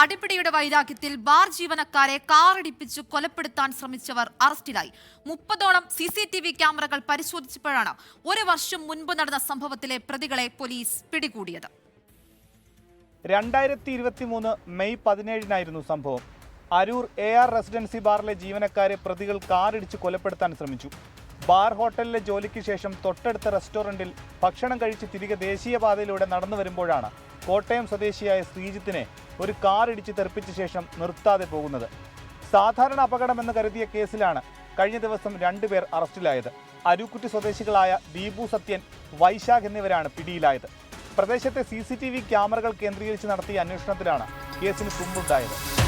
അടിപിടിയുടെ വൈരാഗ്യത്തിൽ bar ജീവനക്കാരെ കാറിടിപ്പിച്ചു കൊലപ്പെടുത്താൻ ശ്രമിച്ചവർ അറസ്റ്റിലായി. മുപ്പതോളം സി സി ടി വി ക്യാമറകൾ പരിശോധിച്ചപ്പോഴാണ് ഒരു വർഷം മുൻപ് നടന്ന സംഭവത്തിലെ പ്രതികളെ പോലീസ് പിടികൂടിയത്. രണ്ടായിരത്തി ഇരുപത്തി മൂന്ന് മെയ് പതിനേഴിനായിരുന്നു സംഭവം. അരൂർ എ ആർ റെസിഡൻസി ബാറിലെ ജീവനക്കാരെ പ്രതികൾ കാറിടിച്ച് കൊലപ്പെടുത്താൻ ശ്രമിച്ചു. ബാർ ഹോട്ടലിലെ ജോലിക്ക് ശേഷം തൊട്ടടുത്ത റെസ്റ്റോറന്റിൽ ഭക്ഷണം കഴിച്ച് തിരികെ ദേശീയപാതയിലൂടെ നടന്നു വരുമ്പോഴാണ് കോട്ടയം സ്വദേശിയായ ശ്രീജിത്തിനെ ഒരു കാർ ഇടിച്ച് തെറിപ്പിച്ച ശേഷം നിർത്താതെ പോകുന്നത്. സാധാരണ അപകടമെന്ന് കരുതിയ കേസിലാണ് കഴിഞ്ഞ ദിവസം രണ്ടുപേർ അറസ്റ്റിലായത്. അരൂക്കുറ്റി സ്വദേശികളായ ദീപു സത്യൻ വൈശാഖ് എന്നിവരാണ് പിടിയിലായത്. പ്രദേശത്തെ സി ക്യാമറകൾ കേന്ദ്രീകരിച്ച് നടത്തിയ അന്വേഷണത്തിലാണ് കേസിന് തുമ്പുണ്ടായത്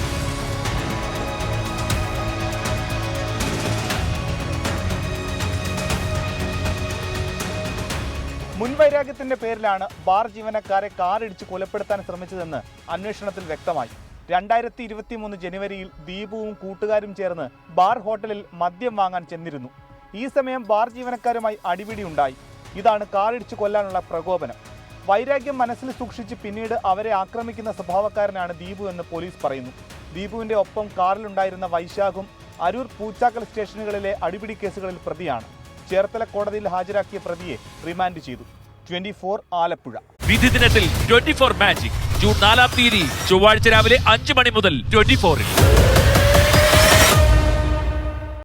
മുൻവൈരാഗ്യത്തിന്റെ പേരിലാണ് ബാർ ജീവനക്കാരെ കാറിടിച്ച് കൊലപ്പെടുത്താൻ ശ്രമിച്ചതെന്ന് അന്വേഷണത്തിൽ വ്യക്തമായി. രണ്ടായിരത്തി ഇരുപത്തി മൂന്ന് ജനുവരിയിൽ ദീപുവും കൂട്ടുകാരും ചേർന്ന് ബാർ ഹോട്ടലിൽ മദ്യം വാങ്ങാൻ ചെന്നിരുന്നു. ഈ സമയം ബാർ ജീവനക്കാരുമായി അടിപിടി ഉണ്ടായി. ഇതാണ് കാറിടിച്ച് കൊല്ലാനുള്ള പ്രകോപനം. വൈരാഗ്യം മനസ്സിൽ സൂക്ഷിച്ച് പിന്നീട് അവരെ ആക്രമിക്കുന്ന സ്വഭാവക്കാരനാണ് ദീപു എന്ന് പോലീസ് പറയുന്നു. ദീപുവിന്റെ ഒപ്പം കാറിലുണ്ടായിരുന്ന വൈശാഖും അരൂർ പൂച്ചാക്കൽ സ്റ്റേഷനുകളിലെ അടിപിടി കേസുകളിൽ പ്രതിയാണ്. ചേർത്തല കോടതിയിൽ ഹാജരാക്കിയ പ്രതിയെ റിമാൻഡ് ചെയ്തു. Twenty four Alappuzha. വിധി ദിനത്തിൽ ട്വന്റി ഫോർ മാജിക്. ജൂൺ നാലാം തീയതി ചൊവ്വാഴ്ച രാവിലെ അഞ്ച് മണി മുതൽ ട്വന്റി ഫോറിൽ.